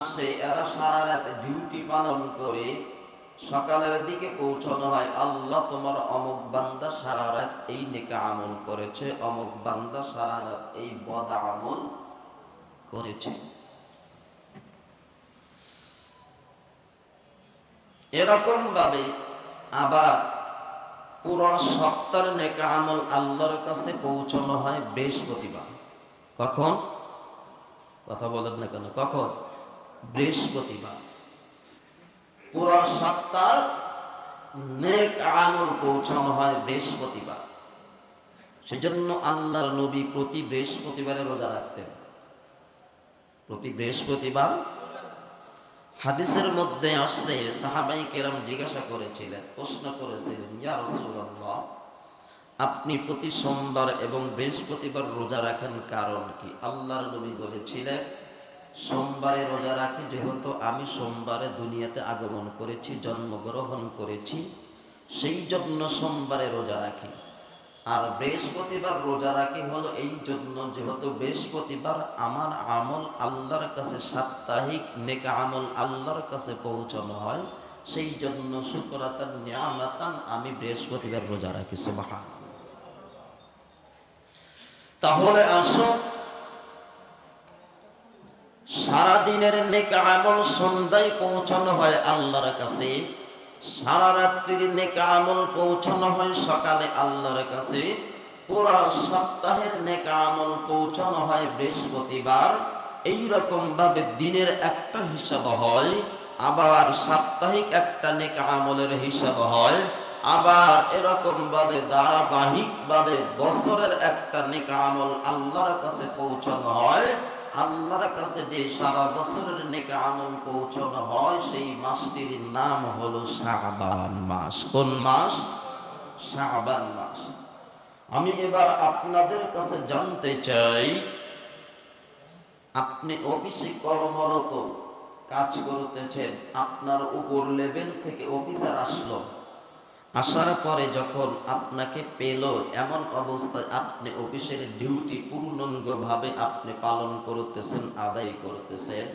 আসে, এরা সারা রাত ডিউটি পালন করে। সকালের দিকে পৌঁছানো হয়, আল্লাহ তোমার অমুক বান্দা সারা রাত এই নেকা আমল করেছে, অমুক বান্দা সারা রাত এই বদা আমল করেছে। এরকম ভাবে আবার পুরো সপ্তাহের নেকা আমল আল্লাহর কাছে পৌঁছানো হয় বৃহস্পতিবার। কখন? কথা বলেন না কেন, কখন? বৃহস্পতিবার। পুরো সপ্তাহ নেক আমল পৌঁছানো হয় বৃহস্পতিবার। সেজন্য আল্লাহর নবী প্রতি বৃহস্পতিবারে রোজা রাখতেন। প্রতি বৃহস্পতিবার হাদিসের মধ্যে আসছে, সাহাবাই কেরাম জিজ্ঞাসা করেছিলেন, প্রশ্ন করেছিলেন আপনি প্রতি সোমবার এবং বৃহস্পতিবার রোজা রাখেন কারণ কি? আল্লাহর নবী বলেছিলেন সোমবারে রোজা রাখি, যেহেতু আমি সোমবারে দুনিয়াতে আগমন করেছি, জন্মগ্রহণ করেছি, সেই জন্য সোমবারে রোজা রাখি। আর বৃহস্পতিবার রোজা রাখি হলো এই জন্য, যেহেতু বৃহস্পতিবার আমার আমল আল্লাহর কাছে সাপ্তাহিক, নেকা আমল আল্লাহর কাছে পৌঁছানো হয়, সেই জন্য শুক্রাতান নিয়ামাতান আমি বৃহস্পতিবার রোজা রাখি, সুবহান তাহলে আসো দিনের নেকা আমল সন্ধ্যায় পৌঁছানো হয় আল্লাহর কাছে, সারা রাত্রির নেকা আমল পৌঁছানো হয় সকালে আল্লাহর কাছে, পুরো সপ্তাহের নেকা আমল পৌঁছানো হয় বৃহস্পতিবার। এই রকম ভাবে দিনের একটা হিসাব হয়, আবার সাপ্তাহিক একটা নেকা আমলের হিসাব হয়, আবার এরকম ভাবে ধারাবাহিক ভাবে বছরের একটা নেকা আমল আল্লাহর কাছে পৌঁছানো হয়। আল্লাহর কাছে যে সারা বছরের নেকা আমল পৌঁছানো হয়, সেই মাসটির নাম হলো শাবান মাস। কোন মাস? শাবান মাস। আমি এবার আপনাদের কাছে জানতে চাই, আপনি অফিসে কর্মরত, কাজ করতেছেন, আপনার উপর লেভেল থেকে অফিসার আসলো। আসার পরে যখন আপনাকে পেল, এমন অবস্থায় আপনি অফিসের ডিউটি পূর্ণাঙ্গভাবে আপনি পালন করতেছেন, আদায় করতেছেন।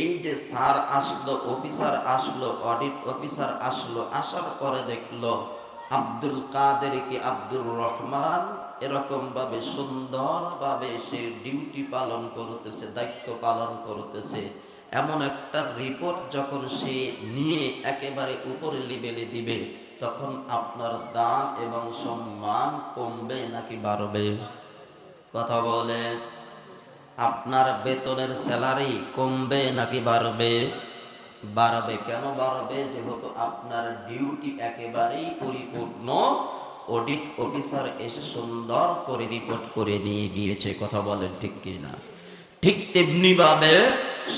এই যে স্যার আসলো, অফিসার আসলো, অডিট অফিসার আসলো, আসার পরে দেখল আব্দুল কাদের কি আব্দুর রহমান? এরকম ভাবে সুন্দরভাবে সে ডিউটি পালন করতেছে, দায়িত্ব পালন করতেছে। এমন একটা রিপোর্ট যখন সে নিয়ে একেবারে উপরে লেভেলে দিবে, তখন আপনার দাম এবং সম্মান কমবে নাকি বাড়বে? কথা বলে, আপনার বেতনের স্যালারি কমবে নাকি বাড়বে? বাড়বে কেন বাড়বে? যেহেতু আপনার ডিউটি একেবারেই পরিপূর্ণ। অডিট অফিসার এসে সুন্দর করে রিপোর্ট করে নিয়ে গিয়েছে। কথা বলেন ঠিক কিনা? ঠিক তেমনি ভাবে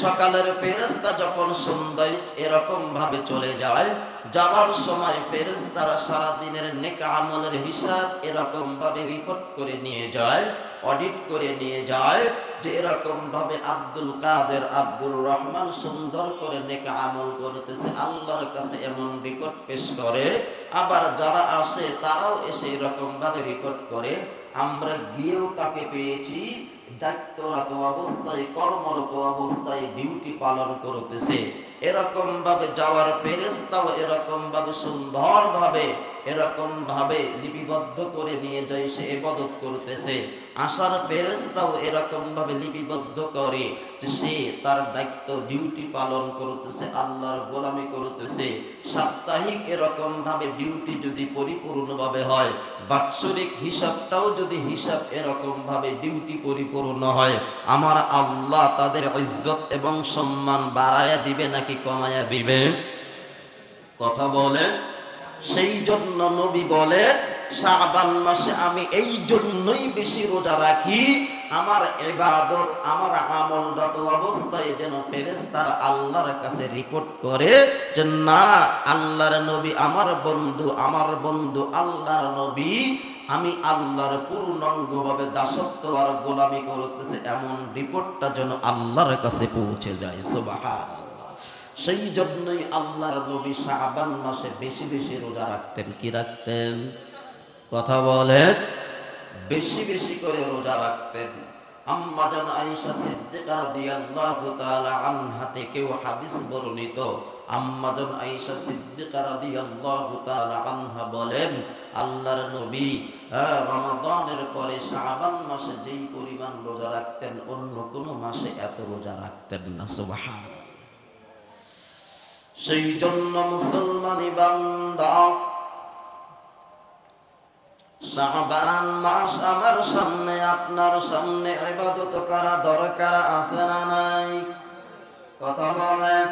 সকালের ফেরেস্তা যখন সন্ধ্যায় এরকম ভাবে চলে যায়, যাওয়ার সময় ফেরেস্তারা সারাদিনের নেকা আমলের হিসাব এরকম ভাবে রিপোর্ট করে নিয়ে যায়। অডিট করে নিয়ে যায় যে এরকম ভাবে আব্দুল কাদের আব্দুর রহমান সুন্দর করে নেকে আমল করতেছে, আল্লাহর কাছে এমন রিপোর্ট পেশ করে। আবার যারা আসে তারাও এসে এরকম ভাবে রিপোর্ট করে। আমরা গিয়েও তাকে পেয়েছি, দায়িত্বরত অবস্থায়, কর্মরত অবস্থায় ডিউটি পালন করতেছে। এরকম ভাবে যাওয়ার ফেরেস্তাও এরকম ভাবে সুন্দর ভাবে এরকম ভাবে লিপিবদ্ধ করে নিয়ে যায় সে এবাদত করতেছে। আসার ফেরেস্তাও এরকম ভাবে লিপিবদ্ধ করে সে তার দায়িত্ব, ডিউটি পালন করতেছে, আল্লাহর গোলামি করতেছে। সাপ্তাহিক এরকম ভাবে ডিউটি যদি পরিপূর্ণভাবে হয়, বাৎসরিক হিসাবটাও যদি হিসাব এরকম ভাবে ডিউটি পরিপূর্ণ হয়, আমার আল্লাহ তাদের ইজ্জত এবং সম্মান বাড়ায়া দিবে নাকি কমায়া দিবে? কথা বলে সেই জন্য নবী বলেন, শাবান মাসে আমি এই জন্যই বেশি রোজা রাখি, আমার এবাদত আমার আমলরত অবস্থায় যেন ফেরেস্তারা আল্লাহর কাছে রিপোর্ট করে যে, না, আল্লাহর নবী আমার বন্ধু আমার বন্ধু আল্লাহর নবী, আমি আল্লাহর পূর্ণাঙ্গভাবে দাসত্ব আর গোলামি করতেছে। এমন রিপোর্টটা যেন আল্লাহর কাছে পৌঁছে যায়। সুবহানাল্লাহ। সেই জন্যই আল্লাহর নবী শাবান মাসে বেশি বেশি রোজা রাখতেন। কি রাখতেন? কথা বলে বেশি বেশি করে রোজা রাখতেন। হাদিস আয়েশা আনহা বলেন, আল্লাহর নবী পরে মাসে যেই পরিমাণ রোজা রাখতেন, অন্য কোনো মাসে এত রোজা রাখতেন না। সুবহান। সেই জন্য মুসলমানি বান্দা, শাহবান মাস আমার সামনে, আপনার সামনে ইবাদত করা দরকার আছে না নাই? কথা বলেন।